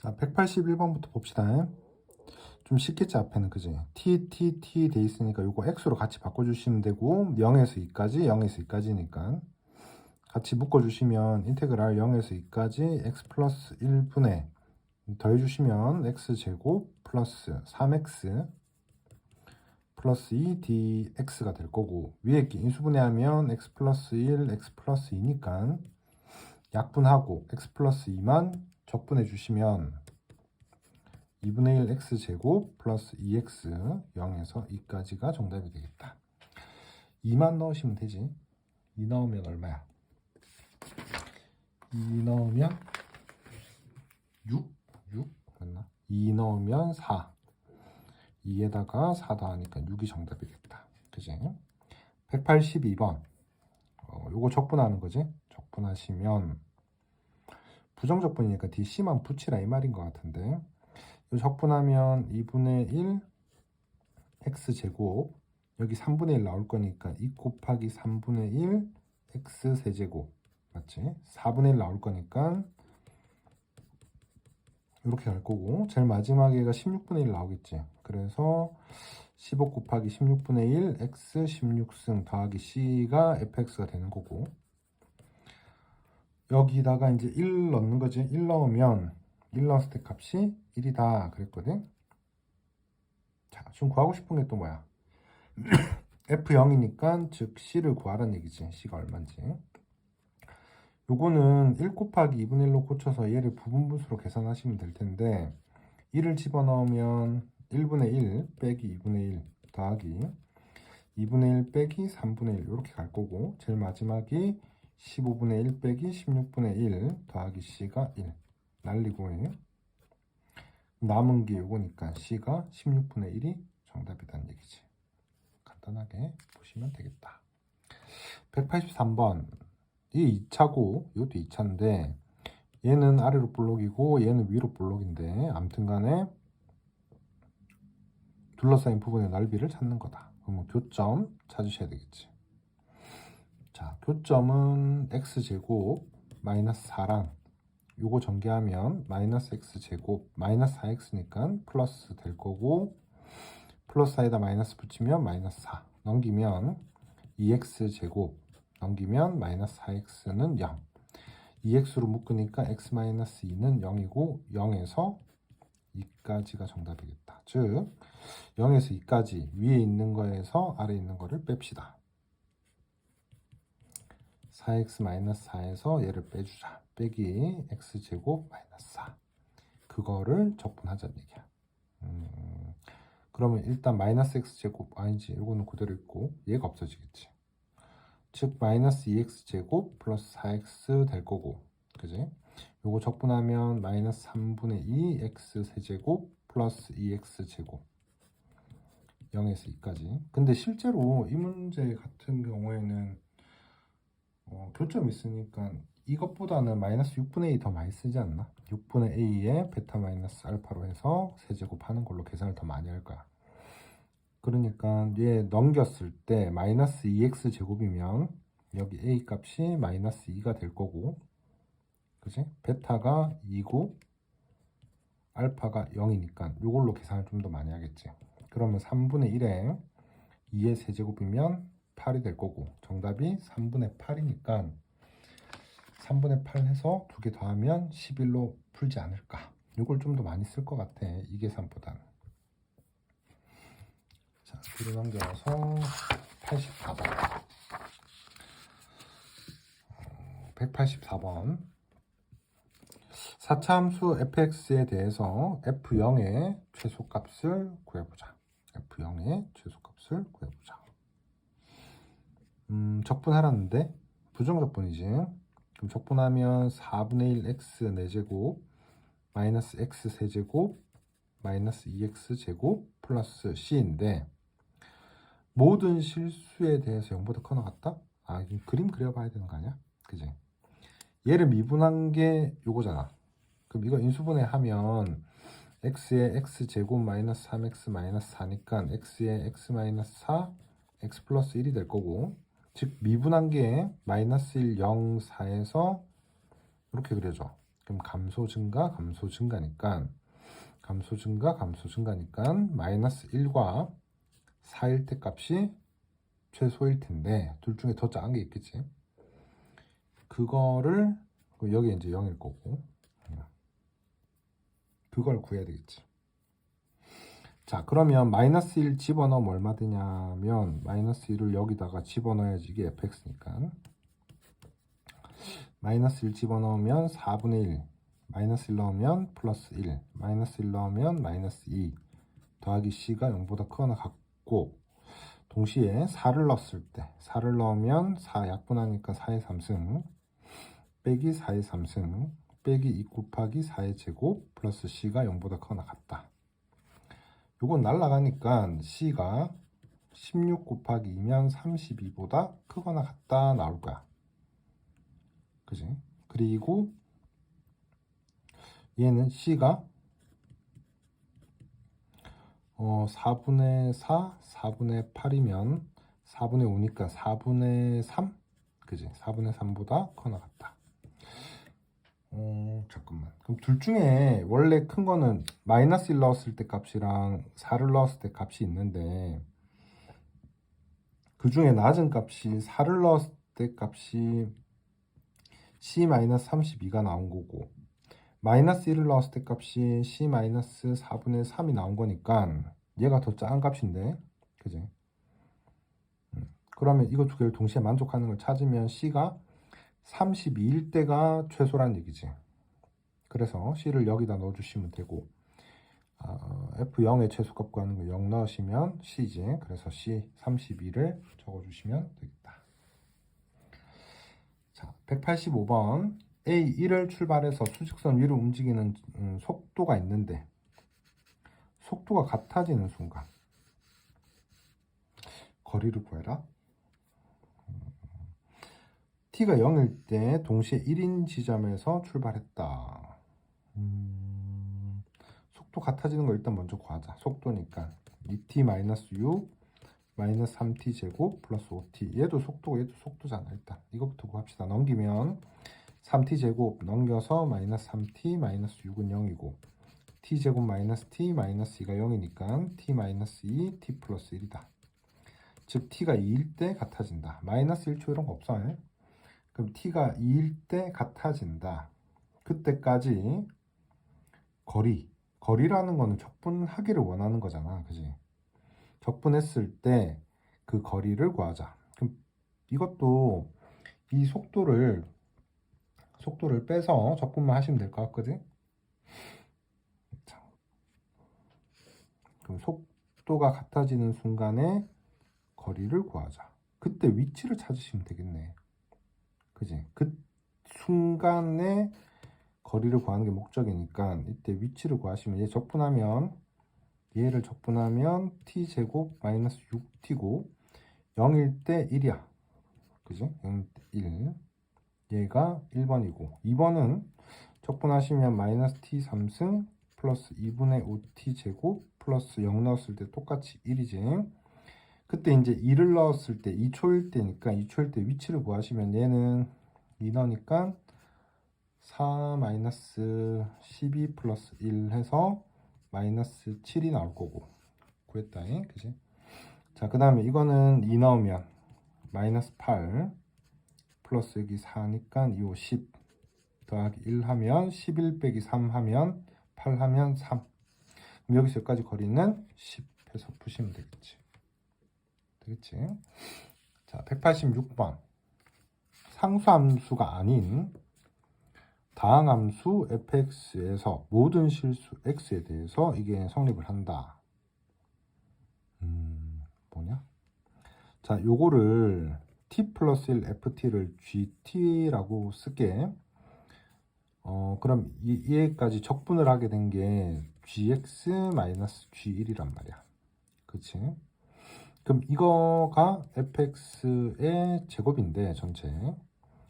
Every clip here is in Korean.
자, 181번부터 봅시다. 좀 쉽겠지 앞에는 그지? t t t 돼 있으니까 요거 x로 같이 바꿔주시면 되고 0에서 2까지 0에서 2까지니까 같이 묶어주시면 인테그랄 0에서 2까지 x 플러스 1분의 더해주시면 x 제곱 플러스 3x 플러스 2 dx가 될 거고 위에 게 인수분해하면 x 플러스 1 x 플러스 2니까 약분하고 x 플러스 2만 적분해 주시면 2분의 1 x 제곱 플러스 2x 0에서 2까지가 정답이 되겠다. 2만 넣으시면 되지. 2 넣으면 얼마야? 2 넣으면 6? 6? 맞나? 2 넣으면 4. 2에다가 4 더하니까 6이 정답이겠다. 그지? 182번. 어, 요거 적분하는 거지? 적분하시면 부정적분이니까 DC만 붙이라 이 말인 것 같은데. 이 적분하면 2분의 1 x제곱 여기 3분의 1 나올 거니까 2 곱하기 3분의 1 x 세제곱 맞지? 4분의 1 나올 거니까 이렇게 갈 거고. 제일 마지막에가 16분의 1 나오겠지. 그래서 15 곱하기 16분의 1 x 16승 더하기 c가 fx가 되는 거고 여기다가 이제 1 넣는 거지. 1 넣으면 1 넣었을 때 값이 1이다 그랬거든. 자 지금 구하고 싶은 게 또 뭐야? F0이니까 즉 c를 구하라는 얘기지. C가 얼마인지. 요거는 1 곱하기 2분의 1로 고쳐서 얘를 부분분수로 계산하시면 될 텐데 1을 집어넣으면 1분의 1 빼기 2분의 1 더하기 2분의 1 빼기 3분의 1 이렇게 갈 거고 제일 마지막이 15분의 1 빼기 16분의 1 더하기 c가 1 날리고 남은 게 요거니까 c가 16분의 1이 정답이라는 얘기지. 간단하게 보시면 되겠다. 183번. 이게 2차고 이것도 2차인데 얘는 아래로 볼록이고 얘는 위로 볼록인데 암튼 간에 둘러싸인 부분의 넓이를 찾는 거다. 그러면 교점 찾으셔야 되겠지 자, 교점은 x제곱 마이너스 4랑. 요거 전개하면 마이너스 x제곱 마이너스 4x니까 플러스 될 거고 플러스 사이다 마이너스 붙이면 마이너스 4 넘기면 2x제곱. 넘기면 마이너스 4x는 0 2x로 묶으니까 x 마이너스 2는 0이고 0에서 2까지가 정답이겠다. 즉 0에서 2까지 위에 있는 거에서 아래 있는 거를 뺍시다 4x-4에서 얘를 빼주자. 빼기 x제곱 마이너스 4. 그거를 적분하자는 얘기야. 음, 그러면 일단 마이너스 x제곱 아니지. 이거는 그대로 있고 얘가 없어지겠지. 즉 마이너스 2x제곱 플러스 4x 될 거고 그지? 요거 적분하면 마이너스 3분의 2 x 세제곱 플러스 2x제곱 0에서 2까지 근데 실제로 이 문제 같은 경우에는 어, 교점 있으니까 이것보다는 마이너스 6분의 2 더 많이 쓰지 않나? 6분의 a에 베타 마이너스 알파로 해서 세제곱하는 걸로 계산을 더 많이 할 거야. 그러니까 얘 넘겼을 때 마이너스 2x 제곱이면 여기 a 값이 마이너스 2가 될 거고 그지? 베타가 2고 알파가 0이니까 이걸로 계산을 좀 더 많이 하겠지. 그러면 3분의 1에 2의 세제곱이면 8이 될 거고 정답이 3분의 8이니까 3분의 8 해서 두 개 더하면 11로 풀지 않을까. 이걸 좀 더 많이 쓸 것 같아 이 계산보다는. 자 뒤로 넘겨서 84번. 184번. 4차 함수 fx에 대해서 f0의 최소값을 구해보자. f0의 최소값을 구해보자 음, 적분하라는데 부정적분이지. 그럼 적분하면 4분의 1 x 4제곱 마이너스 x 세제곱 마이너스 2x 제곱 플러스 c인데 모든 실수에 대해서 0보다 커 나갔다? 아, 그림 그려봐야 되는 거 아니야? 그지? 얘를 미분한 게 요거잖아. 그럼 이거 인수분해 하면 x의 x 제곱 마이너스 3x 마이너스 4니까 x의 x 마이너스 4 x 플러스 1이 될 거고 즉 미분한 게 마이너스 1, 0, 4에서 이렇게 그려져. 그럼 감소 증가 감소 증가니까 감소 증가 감소 증가니까 마이너스 1과 4일 때 값이 최소일 텐데 둘 중에 더 작은 게 있겠지 그거를 여기 이제 0일 거고 그걸 구해야 되겠지 자 그러면 마이너스 1 집어넣으면 얼마 되냐면 마이너스 1을 여기다가 집어넣어야지 이게 fx니까. 마이너스 1 집어넣으면 4분의 1 마이너스 1 넣으면 플러스 1 마이너스 1 넣으면 마이너스 2 더하기 c가 0보다 크거나 같고 동시에 4를 넣었을 때 4를 넣으면 4 약분하니까 4의 3승. 빼기 4의 3승. 빼기 2 곱하기 4의 제곱 플러스 c가 0보다 크거나 같다 요건 날라가니까 c가 16 곱하기 2면 32보다 크거나 같다 나올 거야 그지? 그리고 얘는 c가 어 4분의 4, 4분의 8이면 4분의 5니까 4분의 3? 그지? 4분의 3보다 커나 같다. 그럼 둘 중에 원래 큰 거는 마이너스 1 넣었을 때 값이랑 4를 넣었을 때 값이 있는데 그 중에 낮은 값이 4를 넣었을 때 값이 C-32가 나온 거고 마이너스 1을 넣었을 때 값이 C-4분의 3이 나온 거니까 얘가 더 작은 값인데. 그지? 음, 그러면 이거 두 개를 동시에 만족하는 걸 찾으면 C가 32일 때가 최소란 얘기지 그래서 C를 여기다 넣어주시면 되고 어, F0의 최소값 구하는 거 0 넣으시면 C지 그래서 C 32를 적어주시면 되겠다 자, 185번 A1을 출발해서 수직선 위로 움직이는 음, 속도가 있는데 속도가 같아지는 순간 거리를 구해라. 음, t가 0일 때 동시에 1인 지점에서 출발했다. 음, 속도 같아지는 거 일단 먼저 구하자. 속도니까 2t-6 마이너스 3t 제곱 플러스 5t 얘도 속도고 얘도 속도잖아 일단. 이것부터 구합시다. 넘기면 3t 제곱 넘겨서 마이너스 3t 마이너스 6은 0이고 t 제곱 마이너스 t 마이너스 2가 0이니까 t 마이너스 2 t 플러스 1이다. 즉 t가 2일 때 같아진다. 마이너스 1초 이런 거 없어 요 그럼 t가 2일 때 같아진다. 그때까지 거리 거리라는 거는 적분하기를 원하는 거잖아 그지 적분했을 때 그 거리를 구하자. 그럼 이것도 이 속도를 속도를 빼서 적분만 하시면 될 것 같거든. 자, 그럼 속도가 같아지는 순간에 거리를 구하자. 그때 위치를 찾으시면 되겠네. 그지? 그 순간에 거리를 구하는 게 목적이니까 이때 위치를 구하시면 얘 적분하면 얘를 적분하면 t제곱 마이너스 6t고 0일 때 1이야 그지? 0일 때 1. 얘가 1번이고 2번은 적분하시면 마이너스 t 3승 플러스 2분의 5t 제곱 플러스 0 넣었을 때 똑같이 1이지 그때 이제 2를 넣었을 때 2초일 때니까 2초일 때 위치를 구하시면 얘는 2 넣으니까 4 마이너스 12 플러스 1 해서 마이너스 7이 나올 거고. 구했다 그지? 자 그 다음에 이거는 2 나오면 마이너스 8 플러스 여기 4니까 2, 5, 10 더하기 1 하면 11 빼기 3 하면 8 하면 3 그럼 여기서 여기까지 거리는 10 해서 푸시면 되겠지. 되겠지? 자 186번. 상수함수가 아닌 다항함수 fx에서 모든 실수 x에 대해서 이게 성립을 한다. 음, 뭐냐? 자, 요거를 t 플러스 1 ft를 gt라고 쓸게. 어, 그럼 이, 얘까지 적분을 하게 된 게 gx 마이너스 g1이란 말이야. 그치? 그럼 이거가 fx의 제곱인데 전체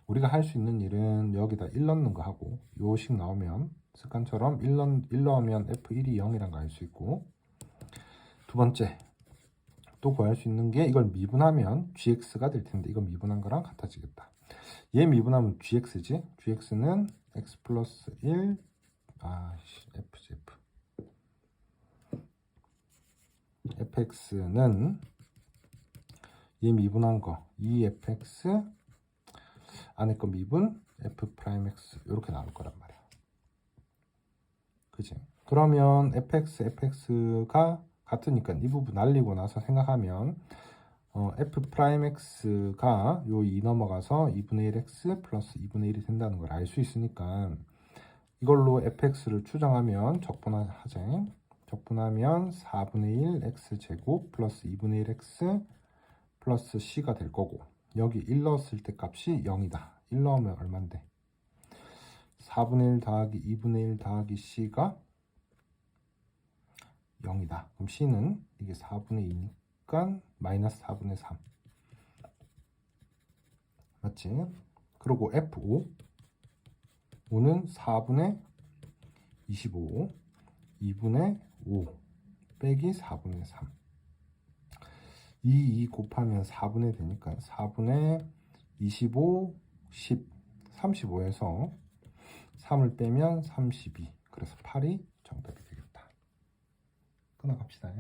우리가 할 수 있는 일은 여기다 1 넣는 거 하고 요식 나오면 습관처럼 1, 넣, 1 넣으면 F1이 0이란 거 알 수 있고. 두 번째 또 구할 수 있는 게 이걸 미분하면 GX가 될 텐데 이거 미분한 거랑 같아지겠다. 얘 미분하면 GX지? GX는 x 플러스 1 아씨 fg f. fx는 얘 미분한 거 2fx 안에 거 미분 f 프라임 x 이렇게 나올 거란 말이야. 그지? 그러면 fx, fx가 같으니까 이 부분 날리고 나서 생각하면 어, f 프라임 x가 요 2 넘어가서 2분의 1x 플러스 2분의 1이 된다는 걸 알 수 있으니까 이걸로 fx를 추정하면 적분하자. 적분하면 4분의 1 x 제곱 플러스 2분의 1 x 플러스 c가 될 거고 여기 1 넣었을 때 값이 0이다. 1 넣으면 얼만데? 4분의 1 더하기 2분의 1 더하기 c가 0이다. 그럼 c는 이게 4분의 2니까 마이너스 4분의 3 맞지? 그리고 f5 5는 4분의 25 2분의 5 빼기 4분의 3 2, 2 곱하면 4분의 되니까 4분의 25, 10, 35에서 3을 빼면 32 그래서 8이 정답이 되겠다. 끊어갑시다